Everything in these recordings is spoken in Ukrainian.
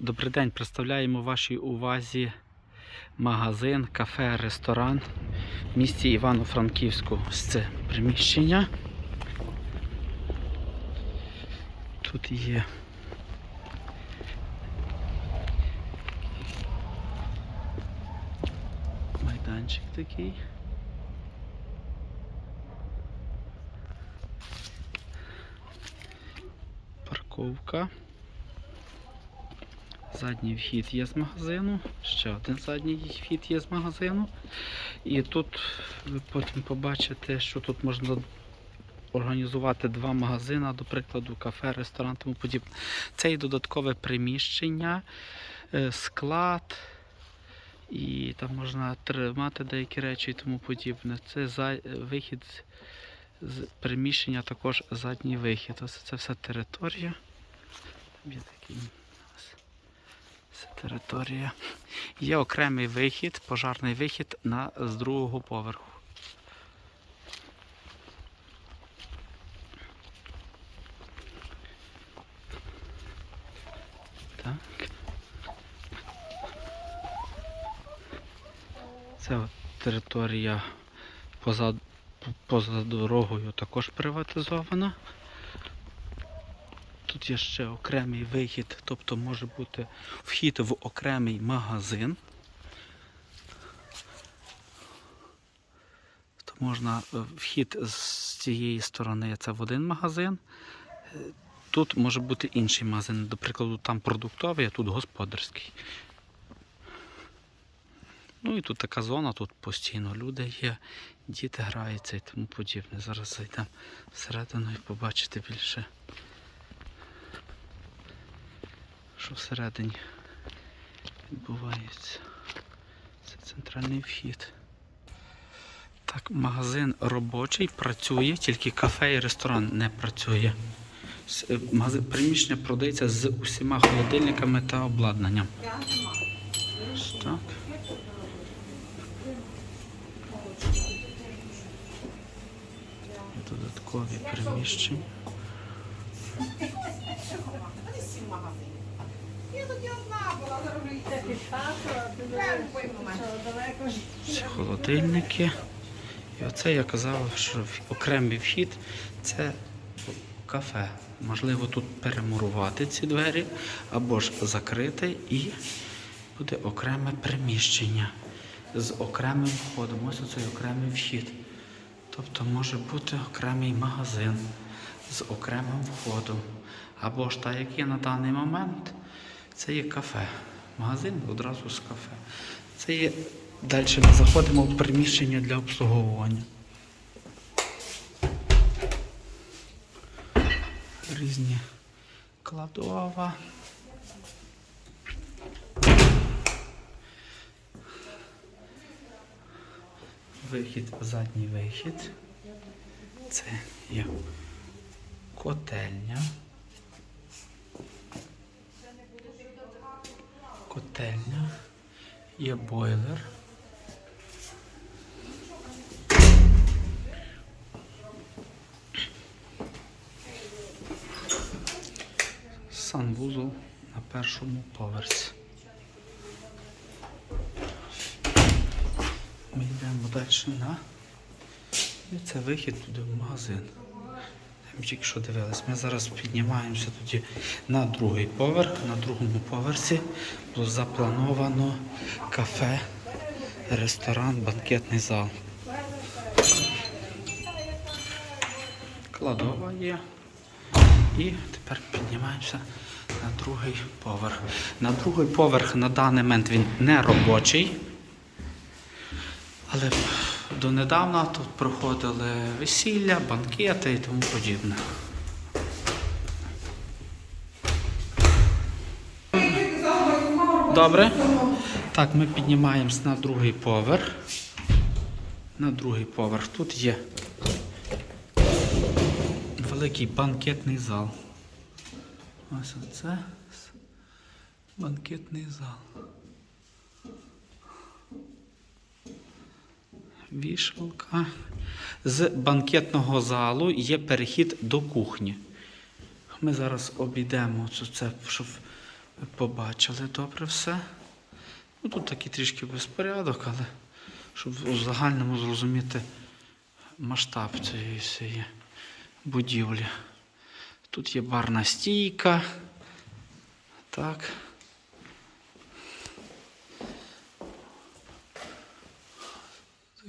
Добрий день, представляємо вашій увазі магазин, кафе, ресторан в місті Івано-Франківську. Ось це приміщення. Тут є майданчик такий. Парковка. Задній вхід є з магазину, ще один задній вхід є з магазину. І тут ви потім побачите, що тут можна організувати два магазини, до прикладу, кафе, ресторан тому подібне. Це і додаткове приміщення, е, склад, і там можна тримати деякі речі і тому подібне. Це за, вихід з, приміщення, також задній вихід. Ось це все територія. Там такий це територія. Є окремий вихід, пожарний вихід на, з другого поверху. Так. Це територія поза, поза дорогою також приватизована. Тут є ще окремий вихід, тобто може бути вхід в окремий магазин. То можна е, вхід з цієї сторони це в один магазин. Тут може бути інший магазин. До прикладу, там продуктовий, а тут господарський. Ну і тут така зона, тут постійно люди є, діти граються і тому подібне. Зараз зайдемо всередину і побачите більше. Що всередині відбувається. Це центральний вхід. Так, магазин робочий, працює, тільки кафе і ресторан не працює. Е, магазин- Приміщення продається з усіма холодильниками та обладнанням. Так. Додаткові приміщення. Я тоді одна була зробити. Холодильники. І оце я казав, що окремий вхід це кафе. Можливо, тут перемурувати ці двері або ж закрити і буде окреме приміщення з окремим входом. Ось оцей окремий вхід. Тобто може бути окремий магазин з окремим входом. Або ж так, як є на даний момент, це є кафе. Магазин одразу з кафе. Це є. Далі ми заходимо в приміщення для обслуговування. Різні кладова. Вихід, задній вихід. Це є котельня. Котельня. Є бойлер. Санвузол на першому поверсі. Ми йдемо далі на. І це вихід туди в магазин. Ми тільки що дивились. Ми зараз піднімаємося тоді на другий поверх. На другому поверсі було заплановано кафе, ресторан, банкетний зал. Кладова є. І тепер піднімаємося на другий поверх. На другий поверх на даний момент він не робочий. Але донедавна тут проходили весілля, банкети і тому подібне. Добре. Так, ми піднімаємось на другий поверх. На другий поверх. Тут є великий банкетний зал. Ось оце банкетний зал. Вішалка. З банкетного залу є перехід до кухні. Ми зараз обійдемо це, щоб побачили добре все. Ну, тут такий трішки безпорядок, але щоб у загальному зрозуміти масштаб цієї всієї будівлі. Тут є барна стійка. Так.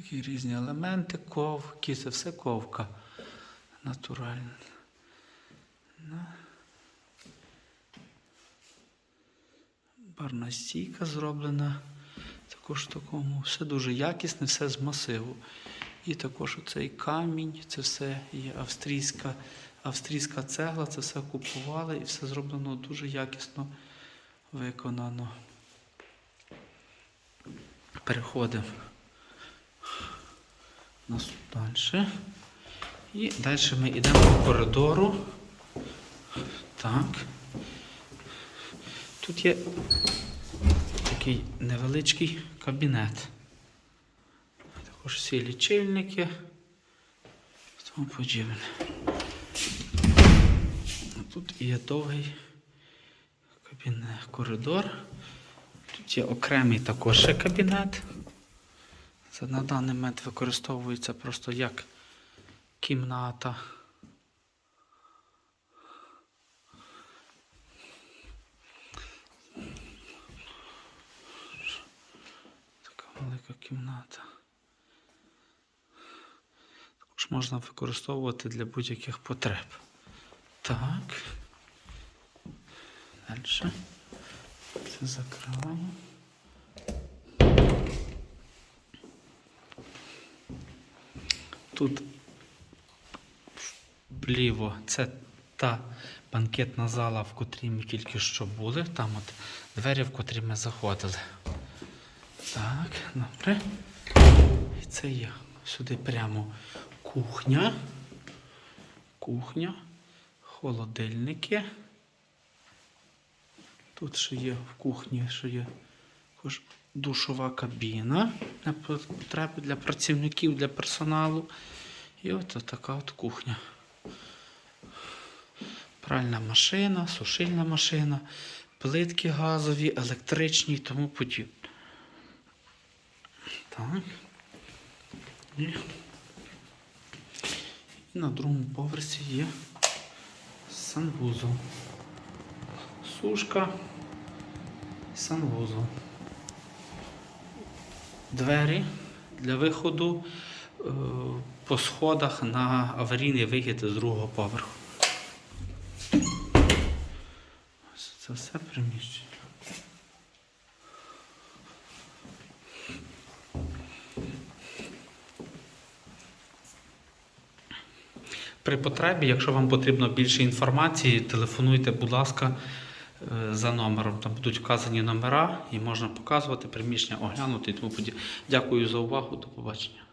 Такі різні елементи, ковки, це все ковка натуральна. Ну. Барна стійка зроблена. Також в такому все дуже якісне, все з масиву. І також оцей камінь, це все є австрійська, австрійська цегла, це все купували і все зроблено дуже якісно виконано. Переходимо нас далі. І далі ми йдемо по коридору. Так. Тут є такий невеличкий кабінет. Також всі лічильники. Тому подібне. Тут є довгий кабінет, коридор. Тут є окремий також кабінет. Це на даний момент використовується просто як кімната. Така велика кімната. Також можна використовувати для будь-яких потреб. Так. Далі. Це закриваємо. Тут вліво це та банкетна зала, в котрій ми тільки що були. Там от двері, в котрі ми заходили. Так, добре. І це є сюди прямо кухня. Кухня, холодильники. Тут ще є в кухні, ще є душова кабіна для потреби для працівників, для персоналу. І от така от кухня. Пральна машина, сушильна машина, плитки газові, електричні і тому подібне. Так. І, і на другому поверсі є санвузол. Сушка, санвузол. Двері для виходу е, по сходах на аварійний вихід з другого поверху. Це все приміщення. При потребі, якщо вам потрібно більше інформації, телефонуйте, будь ласка, за номером. Там будуть вказані номера і можна показувати приміщення, оглянути і тому подібне. Дякую за увагу. До побачення.